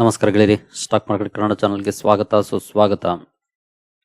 ನಮಸ್ಕಾರ ಗೆಳೆಯರಿ. Stock market Kannada ಚಾನಲ್ಗೆ ಸ್ವಾಗತ, ಸುಸ್ವಾಗತ.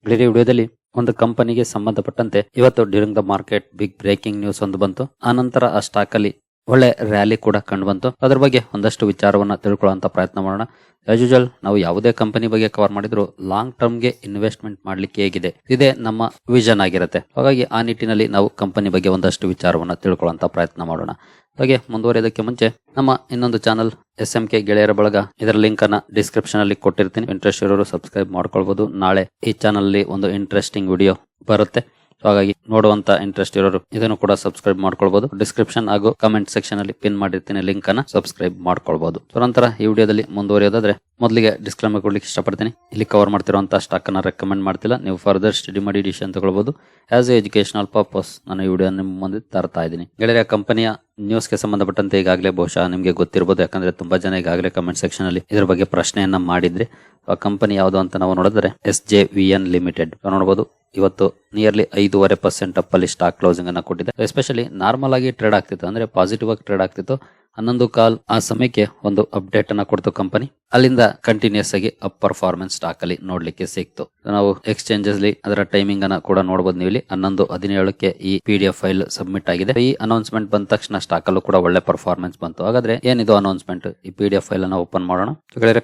ಗೆಳೆಯರಿ, ವಿಡಿಯೋದಲ್ಲಿ ಒಂದು ಕಂಪನಿಗೆ ಸಂಬಂಧಪಟ್ಟಂತೆ ಇವತ್ತು during the market big breaking news ಒಂದು ಬಂತು. ಆನಂತರ ಆ ಸ್ಟಾಕ್ ಅಲ್ಲಿ ಒಳ್ಳೆ ರ್ಯಾಲಿ ಕೂಡ ಕಂಡು ಬಂತು ಅದ್ರ ಬಗ್ಗೆ ಒಂದಷ್ಟು ವಿಚಾರವನ್ನ ತಿಳ್ಕೊಳ್ಳುವಂತ ಪ್ರಯತ್ನ ಮಾಡೋಣ. ಆಸ್ ಯೂಜಲ್ ನಾವು ಯಾವುದೇ ಕಂಪನಿ ಬಗ್ಗೆ ಕವರ್ ಮಾಡಿದ್ರು ಲಾಂಗ್ ಟರ್ಮ್ಗೆ ಇನ್ವೆಸ್ಟ್ಮೆಂಟ್ ಮಾಡ್ಲಿಕ್ಕೆ ಹೇಗಿದೆ. ಇದೇ ನಮ್ಮ ವಿಷನ್ ಆಗಿರುತ್ತೆ. ಹಾಗಾಗಿ ಆ ನಿಟ್ಟಿನಲ್ಲಿ ನಾವು ಕಂಪನಿ ಬಗ್ಗೆ ಒಂದಷ್ಟು ವಿಚಾರವನ್ನ ತಿಳ್ಕೊಳ್ಳುವಂತ ಪ್ರಯತ್ನ ಮಾಡೋಣ. ಹಾಗೆ ಮುಂದುವರಿಯೋದಕ್ಕೆ ಮುಂಚೆ ನಮ್ಮ ಇನ್ನೊಂದು ಚಾನಲ್ ಎಸ್ ಎಂ ಕೆ ಗೆಳೆಯರ ಬಳಗ. ಇದರ ಲಿಂಕ್ ಅನ್ನ ಡಿಸ್ಕ್ರಿಪ್ಷನ್ ಅಲ್ಲಿ ಕೊಟ್ಟಿರ್ತೀನಿ. ಇಂಟ್ರೆಸ್ಟ್ ಇರೋರು ಸಬ್ಸ್ಕ್ರೈಬ್ ಮಾಡ್ಕೊಳ್ಬಹುದು ನಾಳೆ ಈ ಚಾನಲ್ ಅಲ್ಲಿ ಒಂದು ಇಂಟ್ರೆಸ್ಟಿಂಗ್ ವಿಡಿಯೋ ಬರುತ್ತೆ. ಹಾಗಾಗಿ ನೋಡುವಂತ ಇಂಟ್ರೆಸ್ಟ್ ಇರೋರು ಇದನ್ನು ಕೂಡ ಸಬ್ಸ್ಕ್ರೈಬ್ ಮಾಡ್ಕೊಳ್ಬಹುದು ಡಿಸ್ಕ್ರಿಪ್ಷನ್ ಹಾಗೂ ಕಮೆಂಟ್ ಸೆಕ್ಷನ್ ಅಲ್ಲಿ ಪಿನ್ ಮಾಡಿರ್ತೀನಿ ಲಿಂಕ್ ಅನ್ನ ಸಬ್ಸ್ಕ್ರೈಬ್ ಮಾಡ್ಕೊಳ್ಬಹುದು ನಂತರ ಈ ವಿಡಿಯೋದಲ್ಲಿ ಮುಂದುವರಿಯೋದಾದ್ರೆ ಮೊದಲಿಗೆ ಡಿಸ್ಕ್ಲೇಮರ್ ಕೊಡ್ಲಿಕ್ಕೆ ಇಷ್ಟಪಡ್ತೀನಿ. ಇಲ್ಲಿ ಕವರ್ ಮಾಡ್ತಿರುವಂತಹ ಸ್ಟಾಕ್ ಅನ್ನ ರೆಕಮೆಂಡ್ ಮಾಡ್ತಿಲ್ಲ. ನೀವು ಫರ್ದರ್ ಸ್ಟಡಿ ಮಾಡಿ ಡಿಸಿಷನ್ ತಗೊಳ್ಬಹುದು ಆಸ್ ಎ ಎಜುಕೇಶನಲ್ ಪರ್ಪಸ್ ನಾನು ಈ ವಿಡಿಯೋ ನಿಮ್ಮ ಮುಂದೆ ತರ್ತಾ ಇದ್ದೀನಿ. ಗೆಳೆಯ ಕಂಪನಿಯ ನ್ಯೂಸ್ಗೆ ಸಂಬಂಧಪಟ್ಟಂತೆ ಈಗಾಗಲೇ ಬಹುಶಃ ನಿಮಗೆ ಗೊತ್ತಿರಬಹುದು ಯಾಕಂದ್ರೆ ತುಂಬಾ ಜನ ಈಗಾಗಲೇ ಕಮೆಂಟ್ ಸೆಕ್ಷನ್ ಅಲ್ಲಿ ಇದ್ರ ಬಗ್ಗೆ ಪ್ರಶ್ನೆಯನ್ನ ಮಾಡಿದ್ರೆ ಆ ಕಂಪನಿ ಯಾವುದು ಅಂತ ನಾವು ನೋಡಿದ್ರೆ S J V N limited ನೋಡಬಹುದು ಇವತ್ತು ನಿಯರ್ಲಿ ಐದೂವರೆ ಪರ್ಸೆಂಟ್ ಅಪ್ ಅಲ್ಲಿ ಸ್ಟಾಕ್ ಕ್ಲೋಸಿಂಗ್ ಅನ್ನ ಕೊಟ್ಟಿದೆ. ಎಸ್ಪೆಷಲಿ ನಾರ್ಮಲ್ ಆಗಿ ಟ್ರೇಡ್ ಆಗ್ತಿತ್ತು. ಅಂದ್ರೆ ಪಾಸಿಟಿವ್ ಆಗಿ ಟ್ರೇಡ್ ಆಗ್ತಿತ್ತು. ಹನ್ನೊಂದು ಕಾಲ್ ಆ ಸಮಯಕ್ಕೆ ಒಂದು ಅಪ್ಡೇಟ್ ಅನ್ನ ಕೊಡ್ತು ಕಂಪನಿ ಅಲ್ಲಿಂದ ಕಂಟಿನ್ಯೂಸ್ ಆಗಿ ಅಪ್ ಪರ್ಫಾರ್ಮೆನ್ಸ್ ಸ್ಟಾಕ್ ಅಲ್ಲಿ ನೋಡ್ಲಿಕ್ಕೆ ಸಿಕ್ತು. ನಾವು ಎಕ್ಸ್ಚೇಂಜಸ್ ಅದರ ಟೈಮಿಂಗ್ ಅನ್ನ ಕೂಡ ನೋಡಬಹುದು ನೀವು ಇಲ್ಲಿ ಹನ್ನೊಂದು ಹದಿನೇಳಕ್ಕೆ ಈ P D F file submit ಆಗಿದೆ. ಈ ಅನೌನ್ಸ್ಮೆಂಟ್ ಬಂದ ತಕ್ಷಣ ಸ್ಟಾಕ್ ಅಲ್ಲೂ ಕೂಡ ಒಳ್ಳೆ ಪರ್ಫಾರ್ಮೆನ್ಸ್ ಬಂತು. ಹಾಗಾದ್ರೆ ಏನಿದು ಅನೌನ್ಸ್ಮೆಂಟ್ ಈ ಪಿ ಡಿ ಎಫ್ ಫೈಲ್ ಅನ್ನ ಓಪನ್ ಮಾಡೋಣ.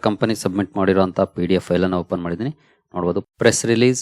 ಕಂಪನಿ ಸಬ್ಮಿಟ್ ಮಾಡಿರುವಂತಹ ಪಿ ಡಿ ಎಫ್ ಫೈಲ್ ಅನ್ನ ಓಪನ್ ಮಾಡಿದೀನಿ ನೋಡಬಹುದು press release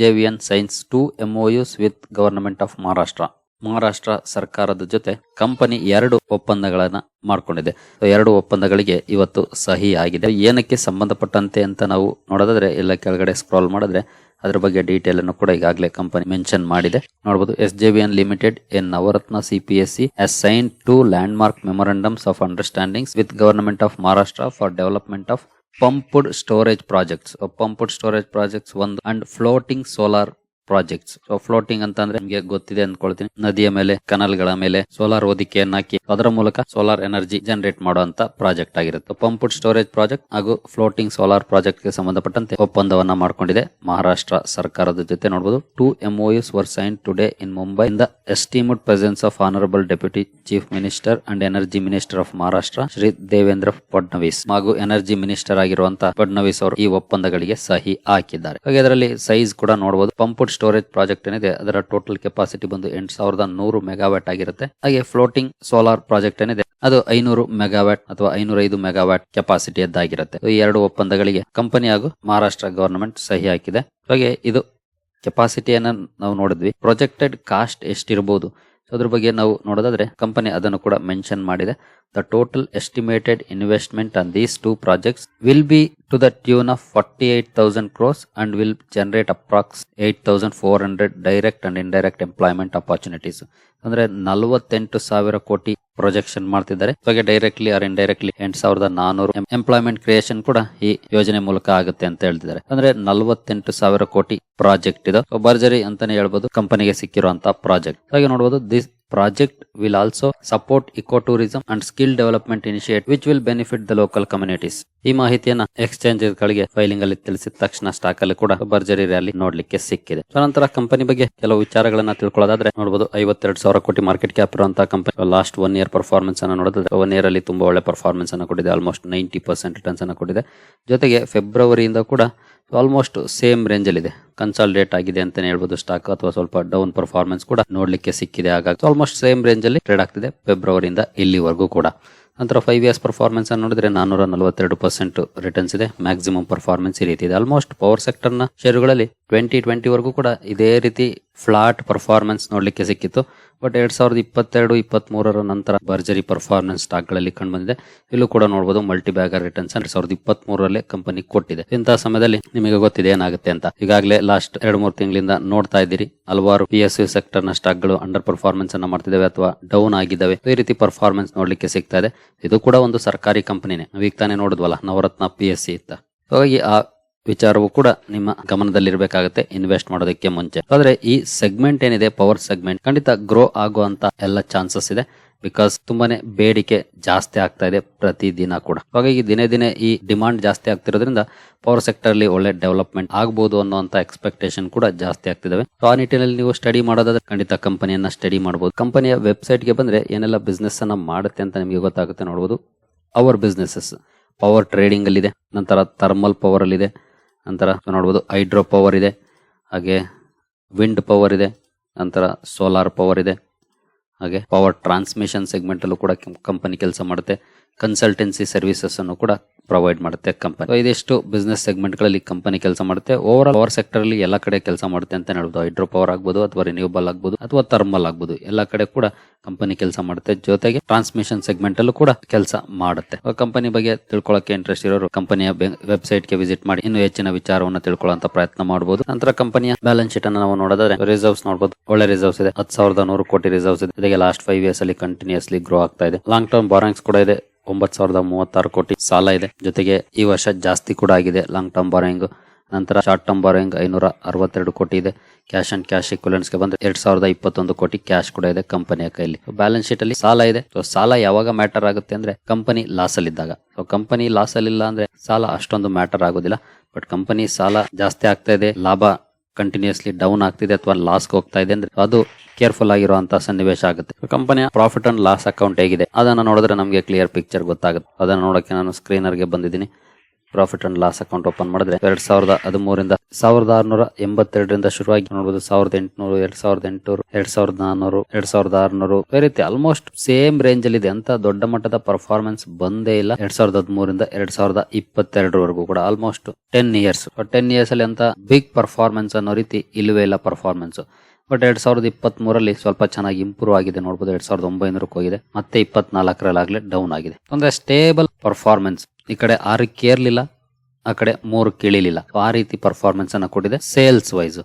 J V N signs two MoUs with government of Maharashtra Maharashtra ಸರ್ಕಾರದ ಜೊತೆ ಕಂಪನಿ ಎರಡು ಒಪ್ಪಂದಗಳನ್ನ ಮಾಡ್ಕೊಂಡಿದೆ. ಎರಡು ಒಪ್ಪಂದಗಳಿಗೆ ಇವತ್ತು ಸಹಿ ಆಗಿದೆ. ಏನಕ್ಕೆ ಸಂಬಂಧಪಟ್ಟಂತೆ ಅಂತ ನಾವು ನೋಡೋದಾದ್ರೆ, ಎಲ್ಲ ಕೆಳಗಡೆ ಸ್ಕ್ರಾಲ್ ಮಾಡಿದ್ರೆ ಅದ್ರ ಬಗ್ಗೆ ಡೀಟೇಲ್ ಅನ್ನು ಕೂಡ ಈಗಾಗಲೇ ಕಂಪನಿ ಮೆನ್ಷನ್ ಮಾಡಿದೆ. ನೋಡಬಹುದು S J V N limited an Navratna C P S C has sign two landmark memorandums of understandings with government of Maharashtra for development of pumped storage projects. Or pumped storage projects and floating solar projects so floating ಅಂತ ಅಂದ್ರೆ ನಿಮಗೆ ಗೊತ್ತಿದೆ ಅಂದ್ಕೊಳ್ತೀನಿ ನದಿಯ ಮೇಲೆ ಕನಲ್ಗಳ ಮೇಲೆ solar ಹೊದಿಕೆಯನ್ನು ಹಾಕಿ ಅದರ ಮೂಲಕ ಸೋಲಾರ್ ಎನರ್ಜಿ ಜನರೇಟ್ ಮಾಡುವಂತ ಪ್ರಾಜೆಕ್ಟ್ ಆಗಿರುತ್ತೆ. ಪಂಪ್ಡ್ ಸ್ಟೋರೇಜ್ ಪ್ರಾಜೆಕ್ಟ್ ಹಾಗೂ ಫ್ಲೋಟಿಂಗ್ ಸೋಲಾರ್ ಪ್ರಾಜೆಕ್ಟ್ಗೆ ಸಂಬಂಧಪಟ್ಟಂತೆ ಒಪ್ಪಂದವನ್ನ ಮಾಡಿಕೊಂಡಿದೆ ಮಹಾರಾಷ್ಟ್ರ ಸರ್ಕಾರದ ಜೊತೆ. ನೋಡಬಹುದು two MoUs were sign today in Mumbai in the estimate presence of honourable deputy chief minister and energy minister of Maharashtra Shri Devendra Fadnavis ಹಾಗೂ ಎನರ್ಜಿ ಮಿನಿಸ್ಟರ್ ಆಗಿರುವಂತಹ ಫಡ್ನವೀಸ್ ಅವರು ಈ ಒಪ್ಪಂದಗಳಿಗೆ ಸಹಿ ಹಾಕಿದ್ದಾರೆ. ಹಾಗೆ ಅದರಲ್ಲಿ ಸೈಜ್ ಕೂಡ ನೋಡಬಹುದು ಪಂಪ್ಡ್ ಸ್ಟೋರೇಜ್ ಪ್ರಾಜೆಕ್ಟ್ ಏನಿದೆ, ಅದರ ಟೋಟಲ್ ಕೆಪಾಸಿಟಿ ಬಂದು ಎಂಟು ಸಾವಿರದ ನೂರು ಮೆಗಾವ್ಯಾಟ್ ಆಗಿರುತ್ತೆ. ಹಾಗೆ ಫ್ಲೋಟಿಂಗ್ ಸೋಲಾರ್ ಪ್ರಾಜೆಕ್ಟ್ ಏನಿದೆ, ಅದು ಐನೂರು ಮೆಗಾವ್ಯಾಟ್ ಅಥವಾ ಐನೂರ ಐದು ಮೆಗಾವ್ಯಾಟ್ ಕೆಪಾಸಿಟಿಯದ್ದಾಗಿರುತ್ತೆ ಈ ಎರಡು ಒಪ್ಪಂದಗಳಿಗೆ ಕಂಪನಿ ಹಾಗೂ ಮಹಾರಾಷ್ಟ್ರ ಗವರ್ನಮೆಂಟ್ ಸಹಿ ಹಾಕಿದೆ. ಹಾಗೆ ಇದು ಕೆಪಾಸಿಟಿಯನ್ನು ನಾವು ನೋಡಿದ್ವಿ. ಪ್ರೊಜೆಕ್ಟೆಡ್ ಕಾಸ್ಟ್ ಎಷ್ಟಿರಬಹುದು ಅದ್ರ ಬಗ್ಗೆ ನಾವು ನೋಡೋದಾದ್ರೆ ಕಂಪನಿ ಅದನ್ನು ಕೂಡ ಮೆನ್ಷನ್ ಮಾಡಿದೆ. The total estimated investment on these two projects will be to the tune of forty eight thousand crores and will generate approx eight thousand four hundred direct and indirect employment opportunities ಅಂದ್ರೆ ನಲವತ್ತೆಂಟು ಸಾವಿರ ಕೋಟಿ projection ಮಾಡ್ತಿದ್ದಾರೆ. ಹಾಗೆ directly R indirectly ಎಂಟು ಸಾವಿರದ ನಾನೂರು employment creation ಕೂಡ ಈ ಯೋಜನೆ ಮೂಲಕ ಆಗುತ್ತೆ ಅಂತ ಹೇಳ್ತಿದ್ದಾರೆ. ಅಂದ್ರೆ ನಲವತ್ತೆಂಟು ಸಾವಿರ ಕೋಟಿ ಪ್ರಾಜೆಕ್ಟ್ ಇದು. ಬರ್ಜರಿ ಅಂತಾನೆ ಹೇಳ್ಬೋದು ಕಂಪನಿಗೆ ಸಿಕ್ಕಿರುವಂತಹ ಪ್ರಾಜೆಕ್ಟ್ ಹಾಗೆ ನೋಡಬಹುದು this project will also support ecotourism and skill development initiative which will benefit the local communities. ಈ ಮಾಹಿತಿಯನ್ನ ಎಕ್ಸ್ಚೇಂಜ್ ಗಳಿಗೆ ಫೈಲಿಂಗ್ ಅಲ್ಲಿ ತಿಳಿಸಿದ ತಕ್ಷಣ ಸ್ಟಾಕ್ ಅಲ್ಲಿ ಕೂಡ ಭರ್ಜರಿ ರ್ಯಾಲಿ ನೋಡ್ಲಿಕ್ಕೆ ಸಿಕ್ಕಿದೆ. ನಂತರ ಕಂಪನಿ ಬಗ್ಗೆ ಕೆಲವು ವಿಚಾರಗಳನ್ನ ತಿಳ್ಕೊಳ್ಳೋದಾದ್ರೆ ನೋಡಬಹುದು ಐವತ್ತೆರಡು ಸಾವಿರ ಕೋಟಿ ಮಾರ್ಕೆಟ್ ಕ್ಯಾಪ್ ಇರುವಂತಹ company. Last one year performance ಅನ್ನ ನೋಡಿದ್ರೆ ಒನ್ ಇಯರ್ ಅಲ್ಲಿ ತುಂಬಾ ಒಳ್ಳೆ ಪರ್ಫಾರ್ಮೆನ್ಸ್ ಅನ್ನ ಕೊಟ್ಟಿದೆ. ಆಲ್ಮೋಸ್ಟ್ ನೈಂಟಿ ಪರ್ಸೆಂಟ್ ರಿಟರ್ನ್ಸ್ ಅನ್ನ ಕೊಟ್ಟಿದೆ. ಜೊತೆಗೆ ಫೆಬ್ರವರಿಯಿಂದ ಕೂಡ ಆಲ್ಮೋಸ್ಟ್ ಸೇಮ್ ರೇಂಜ್ ಅಲ್ಲಿ ಇದೆ. ಕನ್ಸಾಲ್ಡೇಟ್ ಆಗಿದೆ ಅಂತ ಹೇಳ್ಬೋದು ಸ್ಟಾಕ್ ಅಥವಾ ಸ್ವಲ್ಪ ಡೌನ್ ಪರ್ಫಾರ್ಮೆನ್ಸ್ ಕೂಡ ನೋಡ್ಲಿಕ್ಕೆ ಸಿಕ್ಕಿದೆ. ಹಾಗಾಗಿ ಆಲ್ಮೋಸ್ಟ್ ಸೇಮ್ ರೇಂಜ್ ಅಲ್ಲಿ ಟ್ರೇಡ್ ಆಗ್ತಿದೆ ಫೆಬ್ರವರಿಯಿಂದ ಇಲ್ಲಿವರೆಗೂ ಕೂಡ. ನಂತರ ಫೈವ್ ಇಯರ್ಸ್ ಪರ್ಫಾರ್ಮೆನ್ಸ್ ಅನ್ನು ನೋಡಿದ್ರೆ ನಾನೂರ ನಲವತ್ತೆರಡು ಪರ್ಸೆಂಟ್ ರಿಟರ್ನ್ಸ್ ಇದೆ. ಮ್ಯಾಕ್ಸಿಮಮ್ ಪರ್ಫಾರ್ಮೆನ್ಸ್ ಈ ರೀತಿ ಇದೆ. ಆಲ್ಮೋಸ್ಟ್ ಪವರ್ ಸೆಕ್ಟರ್ನ ಷೇರುಗಳಲ್ಲಿ ಟ್ವೆಂಟಿ ಟ್ವೆಂಟಿ ವರೆಗೂ ಕೂಡ ಇದೇ ರೀತಿ ಫ್ಲಾಟ್ ಪರ್ಫಾರ್ಮೆನ್ಸ್ ನೋಡ್ಲಿಕ್ಕೆ ಸಿಕ್ಕಿತ್ತು. ಬಟ್ ಎರಡ್ ಸಾವಿರದ ಇಪ್ಪತ್ತೆರಡು ಇಪ್ಪತ್ತ್ ಮೂರರ ನಂತರ ಭರ್ಜರಿ ಪರ್ಫಾರ್ಮೆನ್ಸ್ ಸ್ಟಾಕ್ಗಳಲ್ಲಿ ಕಂಡು ಬಂದಿದೆ. ಇಲ್ಲೂ ಕೂಡ ನೋಡಬಹುದು ಮಲ್ಟಿ ಬ್ಯಾಗರ್ ರಿಟರ್ನ್ಸ್ ಎರಡ್ ಸಾವಿರದ ಇಪ್ಪತ್ತ್ ಮೂರರಲ್ಲಿ ಕಂಪನಿ ಕೊಟ್ಟಿದೆ. ಇಂತಹ ಸಮಯದಲ್ಲಿ ನಿಮಗೆ ಗೊತ್ತಿದೆ ಏನಾಗುತ್ತೆ ಅಂತ. ಈಗಾಗಲೇ ಲಾಸ್ಟ್ ಎರಡು, ಮೂರು ತಿಂಗಳಿಂದ ನೋಡ್ತಾ ಇದ್ದೀರಿ. ಹಲವಾರು ಪಿ ಎಸ್ ಯು ಸೆಕ್ಟರ್ನ ಸ್ಟಾಕ್ಗಳು ಅಂಡರ್ ಪರ್ಫಾರ್ಮೆನ್ಸ್ ಅನ್ನ ಮಾಡ್ತಿದ್ದಾವೆ ಅಥವಾ ಡೌನ್ ಆಗಿದ್ದಾವೆ. ಈ ರೀತಿ ಪರ್ಫಾರ್ಮೆನ್ಸ್ ನೋಡ್ಲಿಕ್ಕೆ ಸಿಗ್ತಾ ಇದೆ. ಇದು ಕೂಡ ಒಂದು ಸರ್ಕಾರಿ ಕಂಪನಿನೇ. ನಾವೀಗ ತಾನೇ ನೋಡಿದ್ವಲ್ಲ, ನವರತ್ನ ಪಿ ಎಸ್ ಸಿ ಇತ್ತ ಹಾಗಾಗಿ ಆ ವಿಚಾರವು ಕೂಡ ನಿಮ್ಮ ಗಮನದಲ್ಲಿರಬೇಕಾಗುತ್ತೆ ಇನ್ವೆಸ್ಟ್ ಮಾಡೋದಕ್ಕೆ ಮುಂಚೆ. ಆದ್ರೆ ಈ ಸೆಗ್ಮೆಂಟ್ ಏನಿದೆ ಪವರ್ ಸೆಗ್ಮೆಂಟ್ ಖಂಡಿತ ಗ್ರೋ ಆಗುವಂತ ಎಲ್ಲ ಚಾನ್ಸಸ್ ಇದೆ. ಬಿಕಾಸ್ ತುಂಬಾನೇ ಬೇಡಿಕೆ ಜಾಸ್ತಿ ಆಗ್ತಾ ಇದೆ ಪ್ರತಿದಿನ ಕೂಡ. ಹಾಗಾಗಿ ದಿನೇ ದಿನೇ ಈ ಡಿಮಾಂಡ್ ಜಾಸ್ತಿ ಆಗ್ತಿರೋದ್ರಿಂದ ಪವರ್ ಸೆಕ್ಟರ್ ಅಲ್ಲಿ ಒಳ್ಳೆ ಡೆವಲಪ್ಮೆಂಟ್ ಆಗಬಹುದು ಅನ್ನುವಂತ ಎಕ್ಸ್ಪೆಕ್ಟೇಷನ್ ಕೂಡ ಜಾಸ್ತಿ ಆಗ್ತಿದಾವೆ. ಸೊ ಆ ನಿಟ್ಟಿನಲ್ಲಿ ನೀವು ಸ್ಟಡಿ ಮಾಡೋದಾದ್ರೆ ಖಂಡಿತ ಕಂಪನಿಯನ್ನ ಸ್ಟಡಿ ಮಾಡಬಹುದು ಕಂಪನಿಯ ವೆಬ್ಸೈಟ್ಗೆ ಬಂದ್ರೆ ಏನೆಲ್ಲ ಬಿಸ್ನೆಸ್ ಅನ್ನ ಮಾಡುತ್ತೆ ಅಂತ ನಿಮಗೆ ಗೊತ್ತಾಗುತ್ತೆ ನೋಡಬಹುದು ಅವರ್ ಬಿಸ್ನೆಸಸ್ ಪವರ್ ಟ್ರೇಡಿಂಗ್ ಅಲ್ಲಿ ಇದೆ ನಂತರ ಥರ್ಮಲ್ ಪವರ್ ಅಲ್ಲಿ ಇದೆ ನಂತರ ನೋಡಬಹುದು ಹೈಡ್ರೋ ಪವರ್ ಇದೆ, ಹಾಗೆ ವಿಂಡ್ ಪವರ್ ಇದೆ, ನಂತರ ಸೋಲಾರ್ ಪವರ್ ಇದೆ. ಹಾಗೆ ಪವರ್ ಟ್ರಾನ್ಸ್ಮಿಷನ್ ಸೆಗ್ಮೆಂಟ್ ಅಲ್ಲೂ ಕೂಡ ಕಂಪನಿ ಕೆಲಸ ಮಾಡುತ್ತೆ. ಕನ್ಸಲ್ಟೆನ್ಸಿ ಸರ್ವಿಸಸ್ ಅನ್ನು ಕೂಡ ಪ್ರೊವೈಡ್ ಮಾಡುತ್ತೆ ಕಂಪನಿ ಇದಿಷ್ಟು ಬಿಸ್ನೆಸ್ ಸೆಗ್ಮೆಂಟ್ಗಳಲ್ಲಿ ಕಂಪನಿ ಕೆಲಸ ಮಾಡುತ್ತೆ. ಓವರ್ ಆಲ್ ಪವರ್ ಸೆಕ್ಟರ್ ಅಲ್ಲಿ ಎಲ್ಲ ಕಡೆ ಕೆಲಸ ಮಾಡುತ್ತೆ ಅಂತ ಹೇಳ್ಬೋದು. ಹೈಡ್ರೋ ಪವರ್ ಆಗ್ಬೋದು ಅಥವಾ ರಿನ್ಯೂಬಲ್ ಆಗ್ಬೋದು ಅಥವಾ ಥರ್ಮಲ್ ಆಗ್ಬೋದು. ಎಲ್ಲ ಕಡೆ ಕೂಡ ಕಂಪನಿ ಕೆಲಸ ಮಾಡುತ್ತೆ. ಜೊತೆಗೆ ಟ್ರಾನ್ಸ್ಮಿಷನ್ ಸೆಗ್ಮೆಂಟ್ ಅಲ್ಲೂ ಕೂಡ ಕೆಲಸ ಮಾಡುತ್ತೆ. ಕಂಪನಿ ಬಗ್ಗೆ ತಿಳ್ಕೊಳ್ಳೋಕೆ ಇಂಟ್ರೆಸ್ಟ್ ಇರೋರು ಕಂಪನಿಯ ವೆಬ್ಸೈಟ್ಗೆ ವಿಸಿಟ್ ಮಾಡಿ ಇನ್ನು ಹೆಚ್ಚಿನ ವಿಚಾರವನ್ನು ತಿಳ್ಕೊಳ್ಳುವಂತ ಪ್ರಯತ್ನ ಮಾಡಬಹುದು ನಂತರ ಕಂಪನಿಯ ಬ್ಯಾಲೆನ್ಸ್ ಶೀಟ್ ಅನ್ನು ನಾವು ನೋಡಿದ್ರೆ ರಿಸರ್ವ್ಸ್ ನೋಡಬಹುದು ಒಳ್ಳೆ ರಿಸರ್ವ್ಸ್ ಇದೆ. ಹತ್ತು ಸಾವಿರದ ನೂರು ಕೋಟಿ ರಿಸರ್ವ್ಸ್ ಇದೆ. ಇದಕ್ಕೆ ಲಾಸ್ಟ್ ಫೈವ್ ಇಯರ್ಸ್ ಅಲ್ಲಿ ಕಂಟಿನ್ಯೂಸ್ಲಿ ಗ್ರೋ ಆಗ್ತಾ ಇದೆ. ಲಾಂಗ್ ಟರ್ಮ್ ಬಾರಿಂಗ್ಸ್ ಕೂಡ ಇದೆ. ಒಂಬತ್ತು ಸಾವಿರದ ಮೂವತ್ತಾರು ಕೋಟಿ ಸಾಲ ಇದೆ. ಜೊತೆಗೆ ಈ ವರ್ಷ ಜಾಸ್ತಿ ಕೂಡ ಆಗಿದೆ. ಲಾಂಗ್ ಟರ್ಮ್ ಬಾರೋಯಿಂಗ್ ನಂತರ ಶಾರ್ಟ್ ಟರ್ಮ್ ಬಾರೋಯಿಂಗ್ ಐನೂರ ಅರವತ್ತೆರಡು ಕೋಟಿ ಇದೆ. ಕ್ಯಾಶ್ ಅಂಡ್ ಕ್ಯಾಶ್ ಇಕ್ವಲೆಂಟ್ಸ್ಗೆ ಬಂದ್ರೆ ಎರಡ್ ಸಾವಿರದ ಇಪ್ಪತ್ತೊಂದು ಕೋಟಿ ಕ್ಯಾಶ್ ಕೂಡ ಇದೆ ಕಂಪನಿಯ ಕೈಲಿ ಬ್ಯಾಲೆನ್ಸ್ ಶೀಟ್ ಅಲ್ಲಿ ಸಾಲ ಇದೆ. ಸೊ ಸಾಲ ಯಾವಾಗ ಮ್ಯಾಟರ್ ಆಗುತ್ತೆ ಅಂದ್ರೆ ಕಂಪನಿ ಲಾಸ್ ಅಲ್ಲಿ ಇದ್ದಾಗ. ಸೊ ಕಂಪನಿ ಲಾಸ್ ಅಲ್ಲಿ ಇಲ್ಲ ಅಂದ್ರೆ ಸಾಲ ಅಷ್ಟೊಂದು ಮ್ಯಾಟರ್ ಆಗೋದಿಲ್ಲ. ಬಟ್ ಕಂಪನಿ ಸಾಲ ಜಾಸ್ತಿ ಆಗ್ತಾ ಇದೆ. ಲಾಭ ಕಂಟಿನ್ಯೂಸ್ಲಿ ಡೌನ್ ಆಗ್ತಿದೆ ಅಥವಾ ಲಾಸ್ ಹೋಗ್ತಾ ಇದೆ ಅಂದ್ರೆ ಅದು ಕೇರ್ಫುಲ್ ಆಗಿರುವಂತಹ ಸನ್ನಿವೇಶ ಆಗುತ್ತೆ. ಕಂಪನಿಯ ಪ್ರಾಫಿಟ್ ಅಂಡ್ ಲಾಸ್ ಅಕೌಂಟ್ ಹೇಗಿದೆ? ಅದನ್ನ ನೋಡಿದ್ರೆ ನಮಗೆ ಕ್ಲಿಯರ್ ಪಿಕ್ಚರ್ ಗೊತ್ತಾಗುತ್ತೆ. ಅದನ್ನ ನೋಡೋಕೆ ನಾನು ಸ್ಕ್ರೀನರ್ಗೆ ಬಂದಿದ್ದೀನಿ. Profit and loss account open ಮಾಡಿದ್ರೆ ಎರಡ್ ಸಾವಿರದ ಹದಿಮೂರಿಂದ ಸಾವಿರದ ಆರ್ನೂರ ಎಂಬತ್ತೆರಡರಿಂದ ಶುರುವಾಗಿ ನೋಡಬಹುದು ಸಾವಿರದ ಎಂಟುನೂರು, ಎರಡ್ ಸಾವಿರದ ಎಂಟುನೂರು, ಎರಡ್ ಸಾವಿರದ ನಾನೂರು, ಎರಡ್ ಸಾವಿರದ ಆರ್ನೂರು. ಈ ರೀತಿ ಆಲ್ಮೋಸ್ಟ್ ಸೇಮ್ ರೇಂಜ್ ಅಲ್ಲಿ ಇದೆ. ಅಂತ ದೊಡ್ಡ ಮಟ್ಟದ ಪರ್ಫಾರ್ಮೆನ್ಸ್ ಬಂದೇ ಇಲ್ಲ. ಎರಡ್ ಸಾವಿರದ ಹದಿಮೂರಿಂದ ಎರಡ್ ಸಾವಿರದ ಇಪ್ಪತ್ತೆರಡರವರೆಗೂ ಕೂಡ almost ten years ten years ಅಲ್ಲಿ ಅಂತ ಬಿಗ್ ಪರ್ಫಾರ್ಮೆನ್ಸ್ ಅನ್ನೋ ರೀತಿ ಇಲ್ಲವೇ ಇಲ್ಲ ಪರ್ಫಾರ್ಮೆನ್ಸ್ ಬಟ್ ಎರಡ್ ಸಾವಿರದ ಇಪ್ಪತ್ತ್ ಮೂರಲ್ಲಿ ಸ್ವಲ್ಪ ಚೆನ್ನಾಗಿ ಇಂಪ್ರೂವ್ ಆಗಿದೆ. ನೋಡಬಹುದು ಎರಡ್ ಸಾವಿರದ ಒಂಬೈನೂರಕ್ಕೆ ಹೋಗಿದೆ. ಮತ್ತೆ ಇಪ್ಪತ್ನಾಲ್ಕರಲ್ಲಾಗ್ಲೇ ಡೌನ್ ಆಗಿದೆ. ಅಂದ್ರೆ ಸ್ಟೇಬಲ್ ಪರ್ಫಾರ್ಮೆನ್ಸ್ ಈ ಕಡೆ ಆರು ಕೇರ್ಲಿಲ್ಲ, ಆ ಕಡೆ ಮೂರು ಕೇಳಿಲಿಲ್ಲ. ಆ ರೀತಿ ಪರ್ಫಾರ್ಮೆನ್ಸ್ ಅನ್ನ ಕೊಟ್ಟಿದೆ ಸೇಲ್ಸ್ ವೈಸ್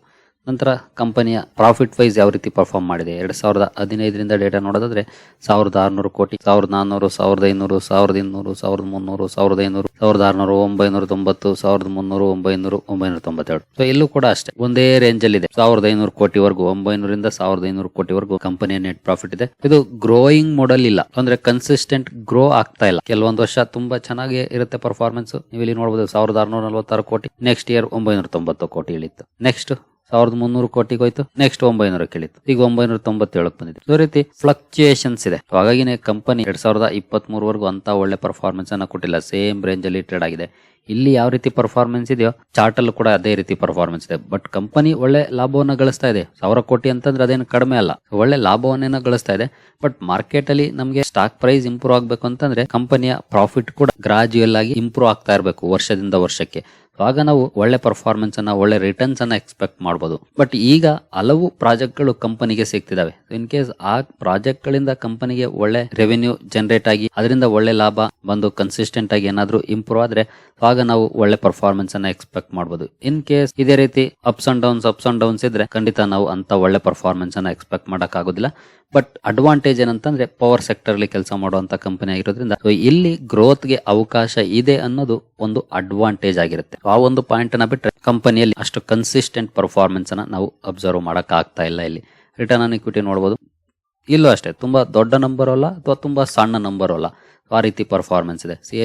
ನಂತರ ಕಂಪನಿಯ ಪ್ರಾಫಿಟ್ ವೈಸ್ ಯಾವ ರೀತಿ ಪರ್ಫಾರ್ಮ್ ಮಾಡಿದೆ? ಎರಡು ಸಾವಿರದ ಹದಿನೈದರಿಂದ ಡೇಟಾ ನೋಡೋದಾದ್ರೆ ಸಾವಿರದ ಆರುನೂರು ಕೋಟಿ, ಸಾವಿರದ ನಾನ್ನೂರು, ಸಾವಿರದ ಐನೂರು, ಸಾವಿರದ ಇನ್ನೂರು, ಸಾವಿರದ ಮುನ್ನೂರು, ಸಾವಿರದ ಐನೂರು, ಸಾವಿರದ ಆರುನೂರು, ಒಂಬೈನೂರ ತೊಂಬತ್ತು, ಸಾವಿರದ ಮುನ್ನೂರು, ಒಂಬೈನೂರು, ಒಂಬೈನೂರ ತೊಂಬತ್ತೆರಡು. ಸೊ ಇಲ್ಲೂ ಕೂಡ ಅಷ್ಟೇ. ಒಂದೇ ರೇಂಜ್ ಅಲ್ಲಿ ಇದೆ. ಸಾವಿರದ ಐನೂರು ಕೋಟಿವರೆಗೂ ಒಂಬೈನೂರಿಂದ ಸಾವಿರದ ಐನೂರು ಕೋಟಿವರೆಗೂ ಕಂಪನಿಯ ನೆಟ್ ಪ್ರಾಫಿಟ್ ಇದೆ. ಇದು ಗ್ರೋಯಿಂಗ್ ಮಾಡಲ್ ಇಲ್ಲ. ಅಂದ್ರೆ ಕನ್ಸಿಸ್ಟೆಂಟ್ ಗ್ರೋ ಆಗ್ತಾ ಇಲ್ಲ. ಕೆಲವೊಂದು ವರ್ಷ ತುಂಬಾ ಚೆನ್ನಾಗಿ ಇರುತ್ತೆ ಪರ್ಫಾರ್ಮೆನ್ಸ್ ನೀವು ಇಲ್ಲಿ ನೋಡಬಹುದು ಸಾವಿರದ ಆರುನೂರ ನಲವತ್ತಾರು ಕೋಟಿ ನೆಕ್ಸ್ಟ್ ಇಯರ್ ಒಂಬೈನೂರ ತೊಂಬತ್ತು ಕೋಟಿ ಇಳಿತ್ತು. ನೆಕ್ಸ್ಟ್ ಸಾವಿರದ ಮುನ್ನೂರು ಕೋಟಿಗೆ ಹೋಯ್ತು. ನೆಕ್ಸ್ಟ್ ಒಂಬೈನೂರ ಇಳಿತು ಈಗ ಒಂಬೈನೂರ ತೊಂಬತ್ತೇಳಕ್ಕೆ ಬಂದಿದೆ. ಅದೇ ರೀತಿ ಫ್ಲಕ್ಚುಯೇಷನ್ಸ್ ಇದೆ. ಹಾಗಾಗಿ ಕಂಪನಿ ಎರಡ್ ಸಾವಿರದ ಇಪ್ಪತ್ತ್ ಮೂರವರೆಗೂ ಅಂತ ಒಳ್ಳೆ ಪರ್ಫಾರ್ಮೆನ್ಸ್ ಅನ್ನ ಕೊಟ್ಟಿಲ್ಲ. ಸೇಮ್ ರೇಂಜ್ ಅಲ್ಲಿ ಟ್ರೇಡ್ ಆಗಿದೆ. ಇಲ್ಲಿ ಯಾವ ರೀತಿ ಪರ್ಫಾರ್ಮೆನ್ಸ್ ಇದೆಯೋ ಚಾರ್ಟ್ ಅಲ್ಲೂ ಕೂಡ ಅದೇ ರೀತಿ ಪರ್ಫಾರ್ಮೆನ್ಸ್ ಇದೆ. ಬಟ್ ಕಂಪನಿ ಒಳ್ಳೆ ಲಾಭವನ್ನ ಗಳಿಸ್ತಾ ಇದೆ. ಸಾವಿರ ಕೋಟಿ ಅಂತಂದ್ರೆ ಅದೇನು ಕಡಿಮೆ ಅಲ್ಲ. ಒಳ್ಳೆ ಲಾಭವನ್ನೇನೋ ಗಳಿಸ್ತಾ ಇದೆ. ಬಟ್ ಮಾರ್ಕೆಟ್ ಅಲ್ಲಿ ನಮಗೆ ಸ್ಟಾಕ್ ಪ್ರೈಸ್ ಇಂಪ್ರೂವ್ ಆಗಬೇಕು ಅಂತಂದ್ರೆ ಕಂಪನಿಯ ಪ್ರಾಫಿಟ್ ಕೂಡ ಗ್ರಾಜುಯಲ್ ಆಗಿ ಇಂಪ್ರೂವ್ ಆಗ್ತಾ ಇರಬೇಕು ವರ್ಷದಿಂದ ವರ್ಷಕ್ಕೆ. ಆಗ ನಾವು ಒಳ್ಳೆ ಪರ್ಫಾರ್ಮೆನ್ಸ್ ಅನ್ನ, ಒಳ್ಳೆ ರಿಟರ್ನ್ಸ್ ಅನ್ನ ಎಕ್ಸ್ಪೆಕ್ಟ್ ಮಾಡಬಹುದು ಬಟ್ ಈಗ ಹಲವು ಪ್ರಾಜೆಕ್ಟ್ಗಳು ಕಂಪನಿಗೆ ಸಿಗ್ತಿದಾವೆ. ಇನ್ ಕೇಸ್ ಆ ಪ್ರಾಜೆಕ್ಟ್ ಗಳಿಂದ ಕಂಪನಿಗೆ ಒಳ್ಳೆ ರೆವೆನ್ಯೂ ಜನರೇಟ್ ಆಗಿ, ಅದರಿಂದ ಒಳ್ಳೆ ಲಾಭ ಬಂದು ಕನ್ಸಿಸ್ಟೆಂಟ್ ಆಗಿ ಏನಾದ್ರೂ ಇಂಪ್ರೂವ್ ಆದ್ರೆ, ಆಗ ನಾವು ಒಳ್ಳೆ ಪರ್ಫಾರ್ಮೆನ್ಸ್ ಅನ್ನ ಎಕ್ಸ್ಪೆಕ್ಟ್ ಮಾಡಬಹುದು ಇನ್ ಕೇಸ್ ಇದೇ ರೀತಿ ups and downs ups and downs ಇದ್ರೆ, ಖಂಡಿತ ನಾವು ಅಂತ ಒಳ್ಳೆ ಪರ್ಫಾರ್ಮೆನ್ಸ್ ಅನ್ನ ಎಕ್ಸ್ಪೆಕ್ಟ್ ಮಾಡಕ್ ಆಗೋದಿಲ್ಲ ಬಟ್ ಅಡ್ವಾಂಟೇಜ್ ಏನಂತಂದ್ರೆ ಪವರ್ ಸೆಕ್ಟರ್ ಅಲ್ಲಿ ಕೆಲಸ ಮಾಡುವಂತ ಕಂಪನಿ ಆಗಿರೋದ್ರಿಂದ ಇಲ್ಲಿ ಗ್ರೋತ್ಗೆ ಅವಕಾಶ ಇದೆ ಅನ್ನೋದು ಒಂದು ಅಡ್ವಾಂಟೇಜ್ ಆಗಿರುತ್ತೆ. ಆ ಒಂದು ಪಾಯಿಂಟ್ ಅನ್ನ ಬಿಟ್ಟರೆ ಕಂಪನಿಯಲ್ಲಿ ಅಷ್ಟು ಕನ್ಸಿಸ್ಟೆಂಟ್ ಪರ್ಫಾರ್ಮೆನ್ಸ್ ಅನ್ನ ನಾವು ಅಬ್ಸರ್ವ್ ಮಾಡಕ್ ಆಗ್ತಾ ಇಲ್ಲ ಇಲ್ಲಿ. ರಿಟರ್ನ್ ಆನ್ ಇಕ್ವಿಟಿ ನೋಡಬಹುದು ಇಲ್ಲೂ ಅಷ್ಟೇ, ತುಂಬಾ ದೊಡ್ಡ ನಂಬರ್ ಅಲ್ಲ, ಅಥವಾ ತುಂಬಾ ಸಣ್ಣ ನಂಬರ್ ಅಲ್ಲ. ಆ ರೀತಿ ಪರ್ಫಾರ್ಮೆನ್ಸ್ ಇದೆ. ಸಿ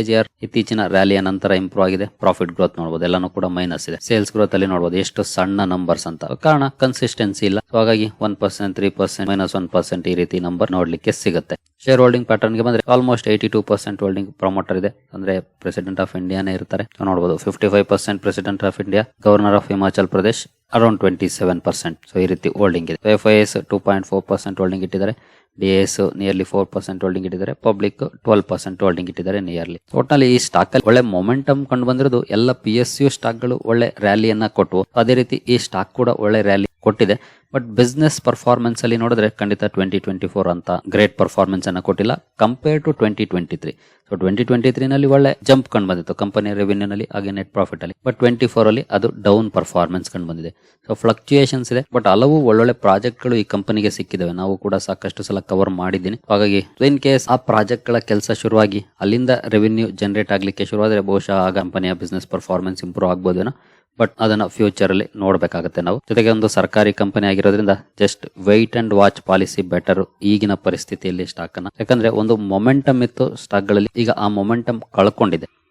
ಇತ್ತೀಚಿನ ರ್ಯಾಲಿಯ ನಂತರ ಇಂಪ್ರೂವ್ ಆಗಿದೆ. ಪ್ರಾಫಿಟ್ ಗ್ರೋತ್ ನೋಡಬಹುದು ಎಲ್ಲಾನು ಕೂಡ ಮೈನಸ್ ಇದೆ. ಸೇಲ್ಸ್ ಗ್ರೋತ್ ಅಲ್ಲಿ ನೋಡಬಹುದು ಎಷ್ಟು ಸಣ್ಣ ನಂಬರ್ಸ್ ಅಂತ. ಕಾರಣ ಕನ್ಸಿಸ್ಟೆನ್ಸಿ ಇಲ್ಲ. ಹಾಗಾಗಿ one percent three percent minus one percent ಈ ರೀತಿ ನಂಬರ್ ನೋಡ್ಲಿಕ್ಕೆ ಸಿಗುತ್ತೆ. ಶೇರ್ ಹೋಲ್ಡಿಂಗ್ ಪ್ಯಾಟರ್ನ್ಗೆ ಬಂದ್ರೆ almost eighty two percent holding promoter ಇದೆ. ಅಂದ್ರೆ ಪ್ರೆಸಿಡೆಂಟ್ ಆಫ್ ಇಂಡಿಯಾನೇ ಇರ್ತಾರೆ. ನೋಡಬಹುದು fifty five percent president of India governor of Himachal Pradesh around twenty seven percent so ಈ ರೀತಿ ಹೋಲ್ಡಿಂಗ್ ಇದೆ. F I S two point four percent holding ಇಟ್ಟಿದ್ದಾರೆ. D S nearly four percent holding ಇಟ್ಟಿದ್ದಾರೆ public twelve percent holding ಇಟ್ಟಿದ್ದಾರೆ nearly ಒಟ್ನಲ್ಲಿ ಈ stock ಅಲ್ಲಿ ಒಳ್ಳೆ ಮೊಮೆಂಟಮ್ ಕಂಡು ಬಂದಿರೋದು, ಎಲ್ಲ ಪಿ ಎಸ್ ಯು ಸ್ಟಾಕ್ಗಳು ಒಳ್ಳೆ ರ್ಯಾಲಿಯನ್ನ ಕೊಟ್ಟು ಅದೇ ರೀತಿ ಈ ಸ್ಟಾಕ್ ಕೂಡ ಒಳ್ಳೆ ರ್ಯಾಲಿ ಕೊಟ್ಟಿದೆ. ಬಟ್ ಬಿಸ್ನೆಸ್ ಪರ್ಫಾರ್ಮೆನ್ಸ್ ಅಲ್ಲಿ ನೋಡಿದ್ರೆ ಖಂಡಿತ ಟ್ವೆಂಟಿ ಟ್ವೆಂಟಿ ಫೋರ್ ಅಂತ ಗ್ರೇಟ್ ಪರ್ಫಾರ್ಮೆನ್ಸ್ ಅನ್ನ ಕೊಟ್ಟಿಲ್ಲ compare to twenty twenty three so twenty twenty three ನಲ್ಲಿ ಒಳ್ಳೆ ಜಂಪ್ ಕಂಡು ಬಂದಿತ್ತು ಕಂಪನಿ ರೆವಿನ್ಯೂ ನಲ್ಲಿ, ಹಾಗೆ ನೆಟ್ ಪ್ರಾಫಿಟ್ ಅಲ್ಲಿ. ಬಟ್ ಟ್ವೆಂಟಿ ಫೋರ್ ಅಲ್ಲಿ ಅದು ಡೌನ್ ಪರ್ಫಾರ್ಮೆನ್ಸ್ ಕಂಡು ಬಂದಿದೆ. ಸೊ ಫ್ಲಕ್ಚುಯೇಷನ್ಸ್ ಇದೆ. ಬಟ್ ಹಲವು ಒಳ್ಳೊಳ್ಳೆ ಪ್ರಾಜೆಕ್ಟ್ಗಳು ಈ ಕಂಪನಿಗೆ ಸಿಕ್ಕಿದ್ದಾವೆ ನಾವು ಕೂಡ ಸಾಕಷ್ಟು ಸಲ ಕವರ್ ಮಾಡಿದ್ದೀನಿ. ಹಾಗಾಗಿ ಇನ್ ಕೇಸ್ ಆ ಪ್ರಾಜೆಕ್ಟ್ಗಳ ಕೆಲಸ ಶುರುವಾಗಿ ಅಲ್ಲಿಂದ ರೆವಿನ್ಯೂ ಜನರೇಟ್ ಆಗ್ಲಿಕ್ಕೆ ಶುರುವಾದ್ರೆ ಬಹುಶಃ ಆ ಕಂಪನಿಯ ಬಿಸ್ನೆಸ್ ಪರ್ಫಾರ್ಮೆನ್ಸ್ ಇಂಪ್ರೂವ್ ಆಗ್ಬೋದೇನೋ. ಬಟ್ ಅದನ್ನ ಫ್ಯೂಚರ್ ಅಲ್ಲಿ ನೋಡಬೇಕಾಗುತ್ತೆ ನಾವು. ಜೊತೆಗೆ ಒಂದು ಸರ್ಕಾರಿ ಕಂಪನಿ ಆಗಿರೋದ್ರಿಂದ just wait and watch policy better ಈಗಿನ ಪರಿಸ್ಥಿತಿಯಲ್ಲಿ ಸ್ಟಾಕ್ ಅನ್ನ. ಯಾಕಂದ್ರೆ ಒಂದು ಮೊಮೆಂಟಮ್ ಇತ್ತು ಸ್ಟಾಕ್ಗಳಲ್ಲಿ. ಈಗ ಆ ಮೊಮೆಂಟಮ್ ಕಳ್ಕೊಂಡಿದೆ.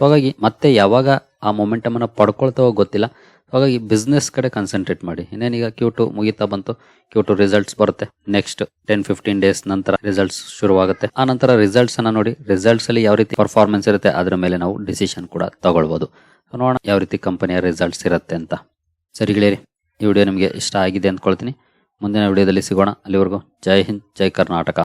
ಹಾಗಾಗಿ ಮತ್ತೆ ಯಾವಾಗ ಆ ಮೊಮೆಂಟಮನ್ನು ಪಡ್ಕೊಳ್ತಾವೋ ಗೊತ್ತಿಲ್ಲ. ಹಾಗಾಗಿ ಬಿಸ್ನೆಸ್ ಕಡೆ ಕಾನ್ಸಂಟ್ರೇಟ್ ಮಾಡಿ. ಇನ್ನೇನೀಗ ಕ್ಯೂ ಟು ಮುಗಿತಾ ಬಂತು ಕ್ಯೂ ಟು ರಿಸಲ್ಟ್ಸ್ ಬರುತ್ತೆ. ನೆಕ್ಸ್ಟ್ ಟೆನ್ ಫಿಫ್ಟೀನ್ ಡೇಸ್ ನಂತರ ರಿಸಲ್ಟ್ಸ್ ಶುರುವಾಗುತ್ತೆ. ಆ ನಂತರ ರಿಸಲ್ಟ್ಸ್ ಅನ್ನ ನೋಡಿ ರಿಸಲ್ಟ್ಸ್ ಅಲ್ಲಿ ಯಾವ ರೀತಿ ಪರ್ಫಾರ್ಮೆನ್ಸ್ ಇರುತ್ತೆ, ಅದರ ಮೇಲೆ ನಾವು ಡಿಸಿಷನ್ ಕೂಡ ತಗೊಳ್ಬಹುದು ನೋಡೋಣ ಯಾವ ರೀತಿ ಕಂಪನಿಯ ರಿಸಲ್ಟ್ಸ್ ಇರುತ್ತೆ ಅಂತ. ಸರಿ ಗೆಳೆಯರಿ, ಈ ವಿಡಿಯೋ ನಿಮಗೆ ಇಷ್ಟ ಆಗಿದೆ ಅಂದ್ಕೊಳ್ತೀನಿ. ಮುಂದಿನ ವಿಡಿಯೋದಲ್ಲಿ ಸಿಗೋಣ. ಅಲ್ಲಿವರೆಗೂ ಜೈ ಹಿಂದ್, ಜೈ ಕರ್ನಾಟಕ.